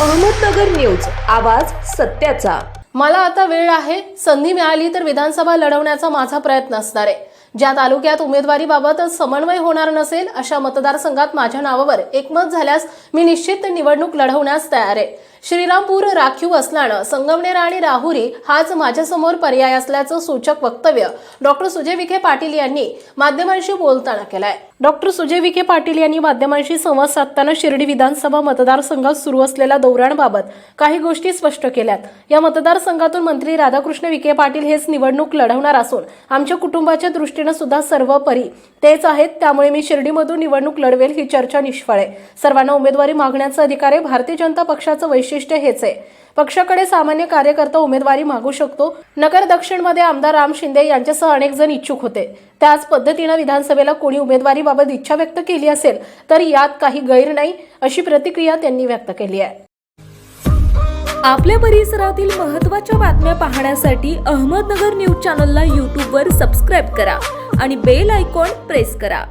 Ahmednagar news आवाज सत्याचा. मला आता वेळ आहे संधी मिळाली तर विधानसभा लढवण्याचा माझा प्रयत्न असणार आहे. ज्या तालुक्यात उमेदवारीबाबत समन्वय होणार नसेल अशा मतदारसंघात माझ्या नावावर एकमत झाल्यास मी निश्चित निवडणूक लढवण्यास तयार आहे. श्रीरामपूर राखीव असल्यानं संगमनेर आणि राहुरी हाच माझ्यासमोर पर्याय असल्याचं सूचक वक्तव्य डॉक्टर सुजय विखे पाटील यांनी माध्यमांशी बोलताना केलंय. डॉक्टर सुजय विखे पाटील यांनी माध्यमांशी संवाद साधताना शिर्डी विधानसभा मतदारसंघात सुरू असलेल्या दौऱ्यांबाबत काही गोष्टी स्पष्ट केल्यात. या मतदारसंघातून मंत्री राधाकृष्ण विखे पाटील हेच निवडणूक लढवणार असून आमच्या कुटुंबाच्या दृष्टीनं सुद्धा सर्व परी तेच आहेत त्यामुळे मी शिर्डीमधून निवडणूक लढवेल ही चर्चा निष्फळ आहे. सर्वांना उमेदवारी मागण्याचा अधिकार आहे. भारतीय जनता पक्षाचं वैशिष्ट्य हेच आहे. पक्षाकडे सामान्य कार्यकर्ता उमेदवारी मागू शकतो. नगर दक्षिणमध्ये आमदार राम शिंदे यांच्यासह अनेक जण इच्छुक होते. त्याच पद्धतीनं विधानसभेला कोणी उमेदवारीबाबत इच्छा व्यक्त केली असेल तर यात काही गैर नाही अशी प्रतिक्रिया त्यांनी व्यक्त केली आहे. आपल्या परिसरातील महत्त्वाच्या बातम्या पाहण्यासाठी अहमदनगर न्यूज चॅनलला यूट्यूबवर सबस्क्राईब करा आणि बेल आयकॉन प्रेस करा.